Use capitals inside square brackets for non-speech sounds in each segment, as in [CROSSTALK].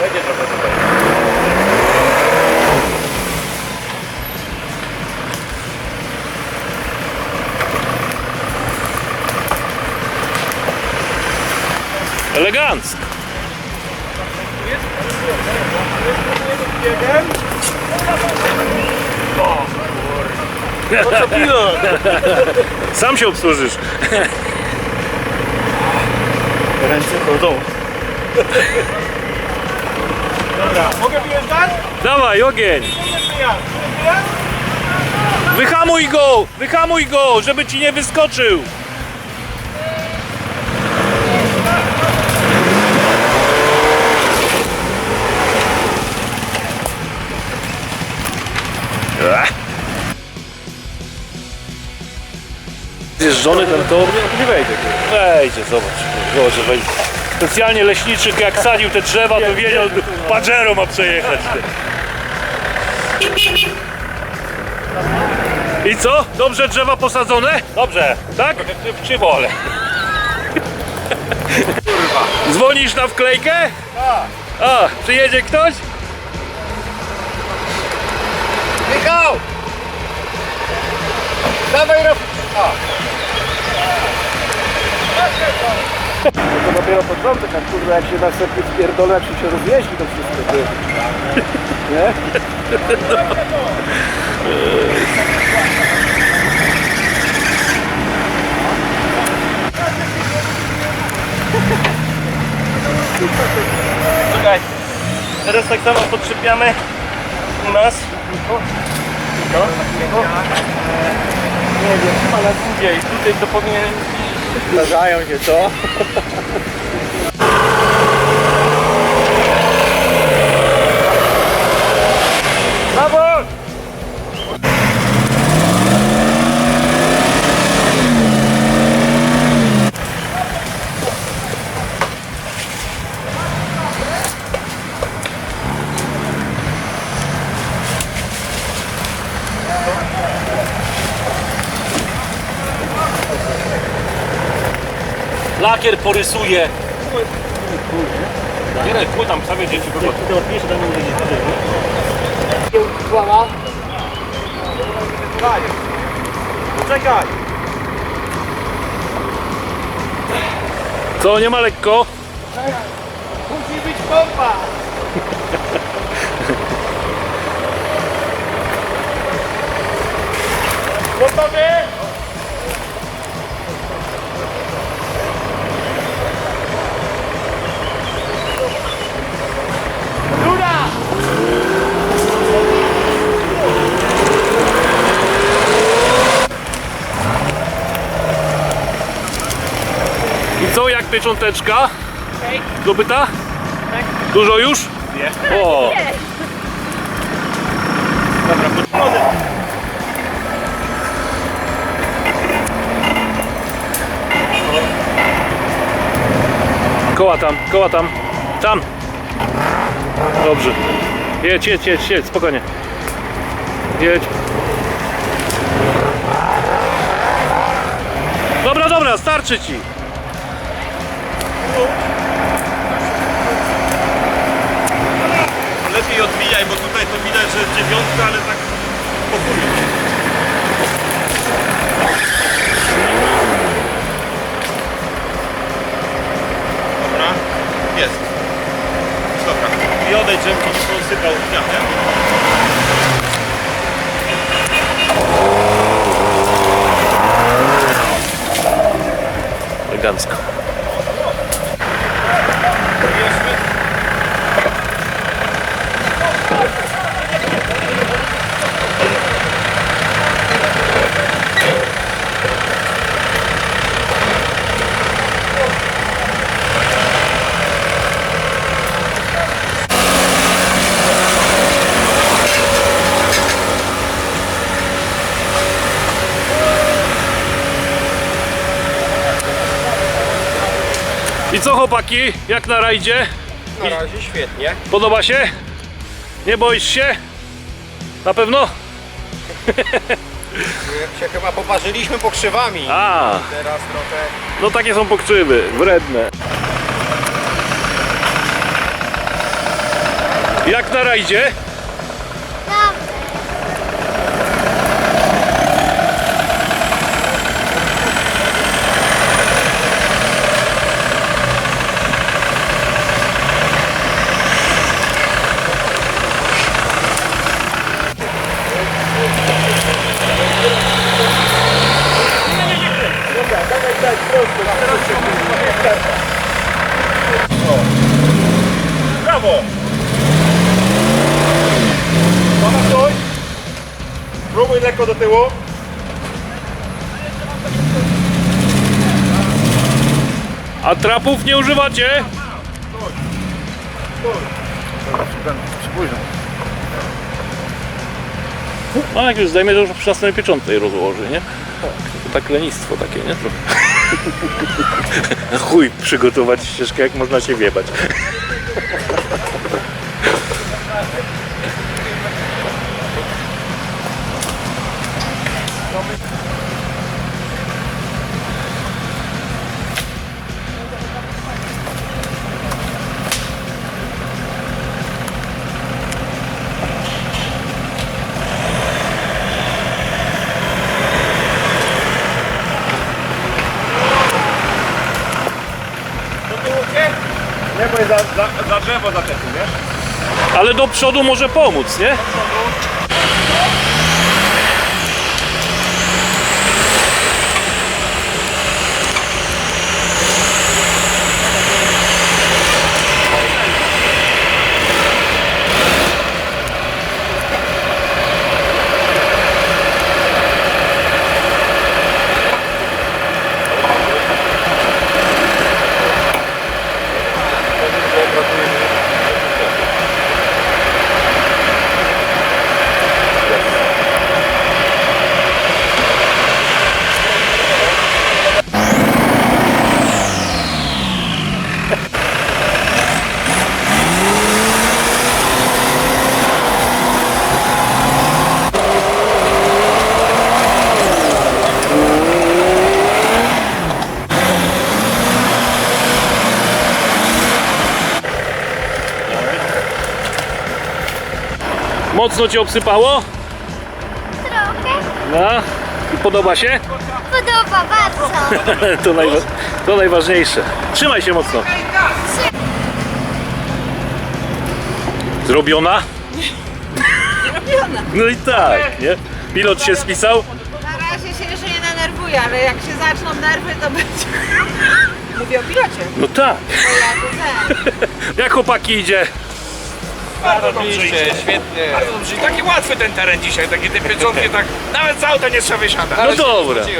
Będzie trochę tutaj. Elegancko. Co pilot? [LAUGHS] Sam się obsłużysz. Ręce chodzą. [LAUGHS] Dobra, mogę wyjeżdżać? Dawaj, ogień. Wyhamuj go! Wyhamuj go, żeby ci nie wyskoczył. Zjeżdżony ten tor? Nie wejdzie. Wejdzie, zobacz. Zobacz, że wejdzie. Specjalnie leśniczyk jak sadził te drzewa, to wiedział, że Pajero ma przejechać. I co? Dobrze drzewa posadzone? Dobrze. Tak? W krzywo, ale. Dzwonisz na wklejkę? Tak. A, przyjedzie ktoś? Michał! Dawaj rob... A. To dopiero początek, a kurwa jak się następnie spierdolę, jak się się rozjeździ to wszystko. Ty. Nie? Czekaj. Teraz tak samo podszypiamy u nas. Nie wiem, ale? I tutaj to powinien... zdarzają się, co? Lakier porysuje. Nie, nie, kół tam same dzieci wychodzą. Czekaj! Co, nie ma lekko? Musi być pompa! Gotowy? Jak piecząteczka? Zdobyta? Dużo już? Nie. O, Dobra, koła tam, koła tam. Tam. Dobrze. Jedź, jedź, jedź, jedź, spokojnie. Jedź. Dobra, dobra, starczy ci. Lepiej odbijaj, bo tutaj to widać, że dziewiątka, ale tak po chuju. Dobra, jest. Dobra. I odejdź, żebym ci nie posypał. Elegancko. Chłopaki, jak na rajdzie? Na razie świetnie. Podoba się? Nie boisz się? Na pewno? Się chyba poparzyliśmy pokrzywami. A, Teraz trochę... no takie są pokrzywy, wredne. Jak na rajdzie? Próbuj lekko do tyłu. A trapów nie używacie? No jak już zdejmie, to już przy następnej pieczątce rozłoży, nie? To tak lenistwo takie, nie? Trochę. [LAUGHS] Chuj, przygotować ścieżkę, jak można się wiebać. Do tyłu cię? Nie, bo jest za, za, za drzewo zaczepił, wiesz? Ale do przodu może pomóc, nie? Mocno cię obsypało? Trochę. No. I podoba się? Podoba bardzo. [LAUGHS] To, najwa- to najważniejsze. Trzymaj się mocno. Zrobiona? No i tak, nie? Pilot się spisał? Na razie się jeszcze nie denerwuję, ale jak się zaczną nerwy, to będzie. [LAUGHS] Mówię o pilocie. No tak. Bo ja to ten. [LAUGHS] Jak chłopaki idzie? Bardzo dobrze idzie, świetnie. Bardzo dobrze. I taki łatwy ten teren dzisiaj, takie te pieczątki, [LAUGHS] tak nawet z auta nie trzeba wysiadać. No dobra. [LAUGHS]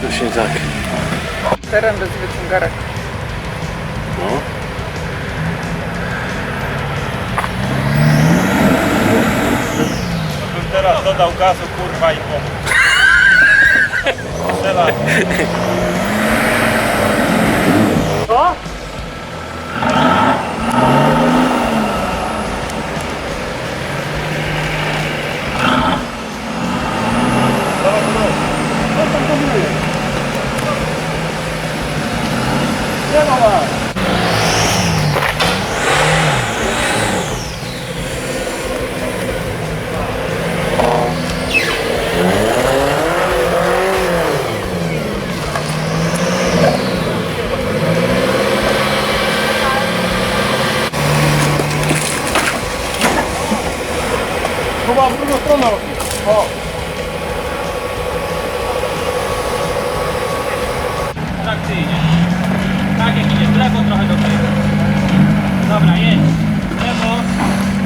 Właśnie tak. Teren bez wyciągarek. No. Bym teraz dodał gazu, kurwa i pomógł. [LAUGHS] Chyba w drugą stronę. O. Trakcyjnie. Tak jak idzie w lewo, trochę do tyłu. Dobra, jedź. W lewo.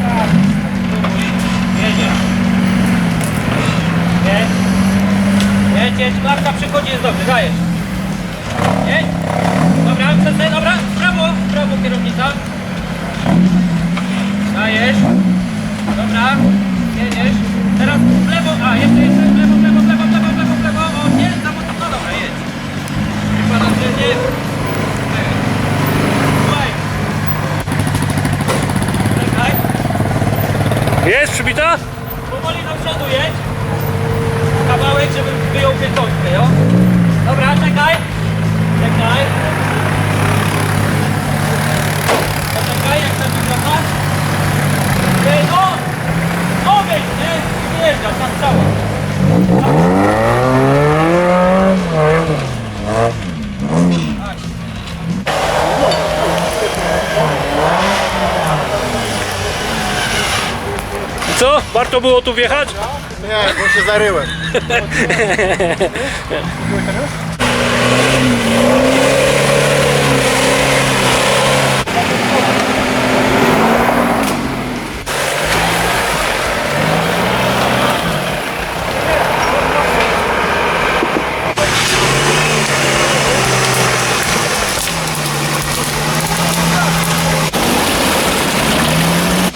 Tak. Spróbuj. Jedziesz. Jedź. Jedź, jedź. Marka przychodzi, jest dobrze. Dajesz. Jedź. Dobra, przestań, dobra. W prawo, w prawo kierownica. Dajesz. Dobra, jedziesz. Teraz w lewo, a jeszcze, jeszcze w lewo, w lewo, w lewo, w lewo, w lewo, w lewo. O, nie, za mocno, no dobra, jedź. Wykładam się, nie. Czekaj. Jest przybita? Powoli do przodu jedź. Kawałek, żebym wyjął piętątkę, jo? Dobra, czekaj. Czekaj. Poczekaj, jak tam wygląda. Ej, no! Ogień, nie? Nie jeżdżasz, na strzała. Co? Warto było tu wjechać? Nie, bo się zaryłem.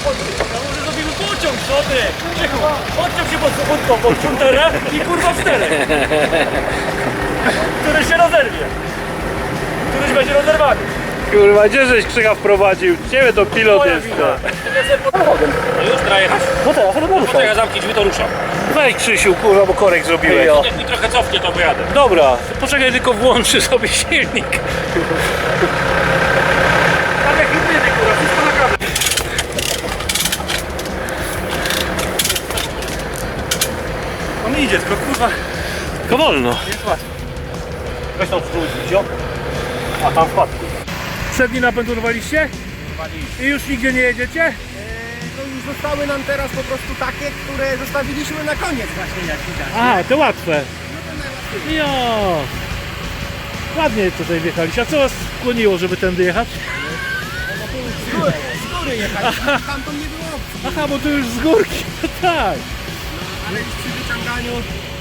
Może zrobimy pociąg, co ty? Krzychu, Odciąg się pod sobotką, pod szunterę i kurwa w cztery. Który się rozerwie. Któryś będzie rozerwany. Kurwa, gdzie żeś Krzycha wprowadził? Ciebie to pilot jest. wina. No już trzeba jechać. No teraz, ale ruszaj. Poczekaj, zamknij drzwi, to ruszam. Weź Krzysiu, kurwa, bo korek zrobiłeś. Jak mi trochę cofnie, to pojadę. Dobra, poczekaj tylko włączy sobie silnik. Tak jak jedyny, kurwa, wszystko na kawę. On idzie, tylko kurwa. To wolno. Weź tam spróbuj, wziął. A tam wpadł. Przedni napęd urwaliście? I już nigdzie nie jedziecie? No już zostały nam teraz po prostu takie, które zostawiliśmy na koniec właśnie jak widać. A, to łatwe. Jo. Ładnie tutaj wjechaliście. A co was skłoniło, żeby tędy jechać? Z góry jechaliśmy, tam to nie było opcji. Aha, bo to już z górki. [LAUGHS] No tak. Ale już przy wyciąganiu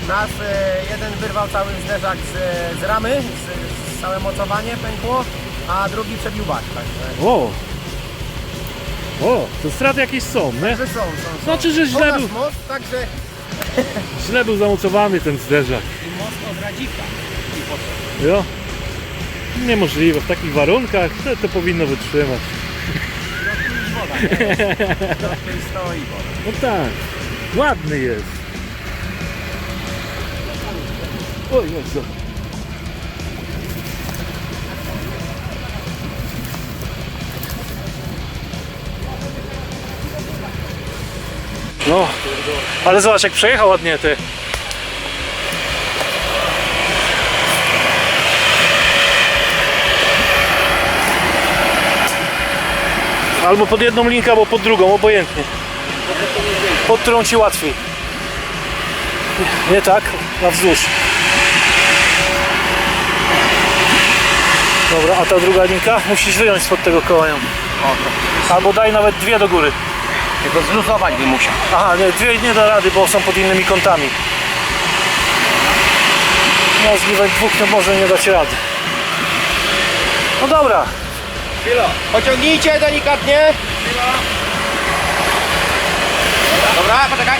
nas e, jeden wyrwał cały zderzak z, z ramy, z, z całe mocowanie pękło, a drugi przebił bak. Także O. O, to straty jakieś są, nie? że są, są, są. Znaczy, że źle był, most, także [LAUGHS] źle był zamocowany ten zderzak. i most od radzika. Jo. Niemożliwe, w takich warunkach to, to powinno wytrzymać. Tu stoi woda. No tak, ładny jest. O Jezu. No, ale zobacz jak przejechał ładnie ty. Albo pod jedną linkę, albo pod drugą, obojętnie. Pod którą ci łatwiej. Nie, nie tak, na wzdłuż. Dobra, a ta druga linka musisz wyjąć spod tego koła ją. Albo daj nawet dwie do góry. Tylko zluzować by musiał. Aha, nie, dwie nie da rady, bo są pod innymi kątami. Możliwe dwóch to może nie dać rady. No dobra, Pociągnijcie delikatnie. Dobra, poczekaj.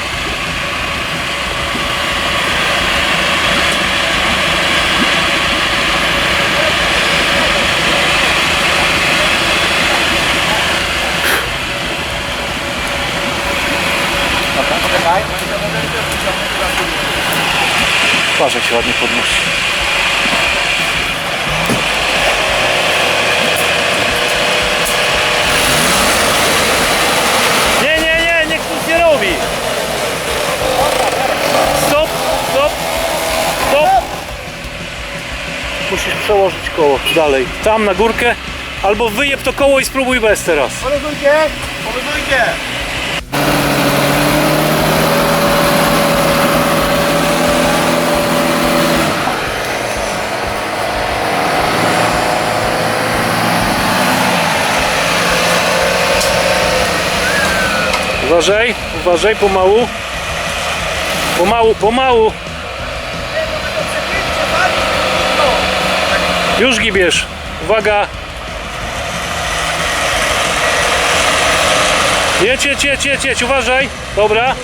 Dobra, poczekaj. Patrz jak się ładnie podnosi. Nie, nie, nie, niech nic nie robi. Stop, stop, stop. Musisz przełożyć koło dalej. Tam na górkę. Albo wyjeb to koło i spróbuj bez teraz. Poluzujcie. Poluzujcie. Uważaj, uważaj, pomału. Pomału, pomału. Już gibiesz. Uwaga. Jedź, jedź, jedź, jedź, jedź. Uważaj. Dobra.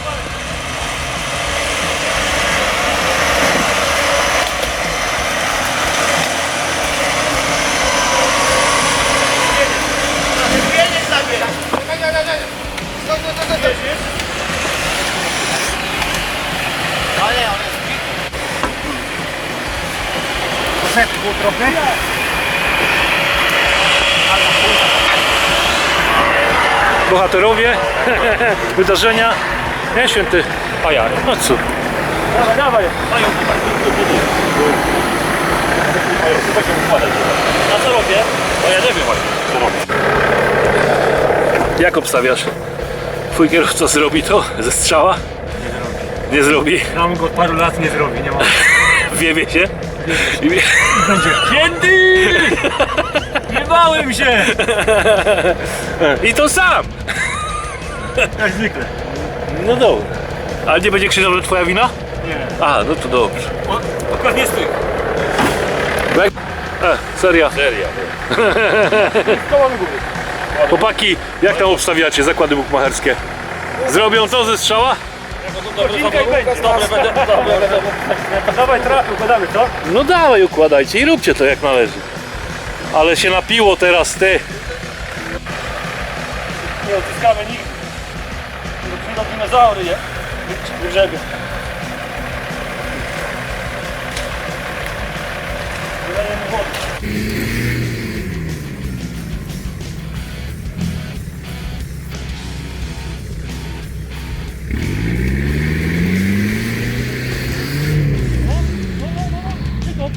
Trochę. Bohaterowie. [LAUGHS] Wydarzenia. Nie, święty. A jak? No co? Dawaj, dawaj. A co robię? No ja nie wiem właśnie, co robię. Jak obstawiasz? Twój kierowca zrobi to ze strzała? Nie zrobi. Tam go od paru lat nie zrobi, nie ma. [LAUGHS] Wiebie się? I Będzie. Kiedy? Nie bałem się! I to sam! Jak zwykle. No dobra. Ale nie będzie krzyczał, że twoja wina? Nie. A, no to dobrze. O, akurat nie stój. Jak... E, seria. Seria. Chłopaki, jak tam obstawiacie zakłady bukmacherskie? Zrobią co ze strzała? Godzinka i będzie. Dobre, będzie, dobre, będzie. Dawaj, trafił, układamy, co? No dawaj, układajcie i róbcie to jak należy. Ale się napiło teraz ty. Nie odzyskamy nigdy. To przyjdą dinozaury, je. Wygrzebie. Wylejemy wodę.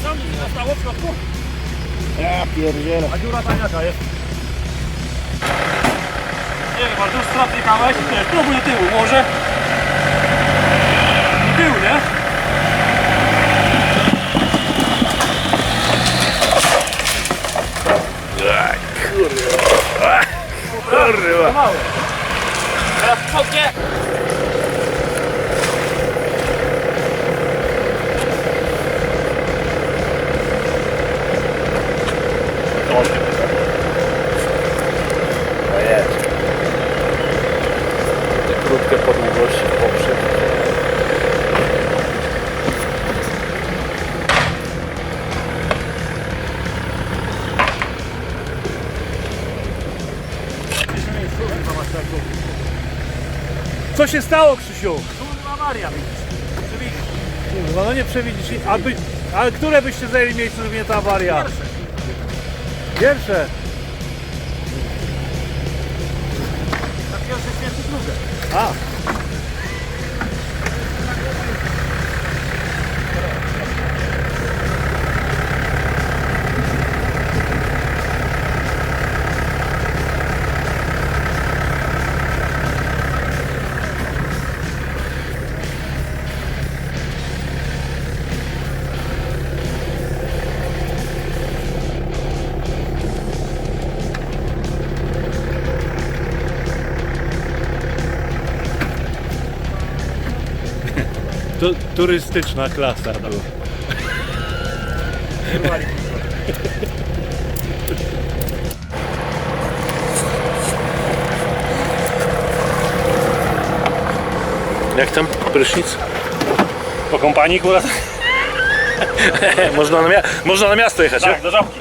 są? Zostało w środku? Ja pierdzielę. A dziura tam jaka jest? Nie wiem, ale tu już strat jechałeś. Nie, spróbuj do tyłu, może. Do tyłu, nie? Co się stało, Krzysiu? Awaria. Kurwa, no nie przewidzisz. A by, ale które byście zajęli miejsce, żeby nie ta awaria? Pierwsze. Na pierwsze święty drugie. A. turystyczna klasa była. Jak tam prysznic? Po kompanii kurwa? [LAUGHS] można, na mia- można na miasto jechać, Tak, do żabki.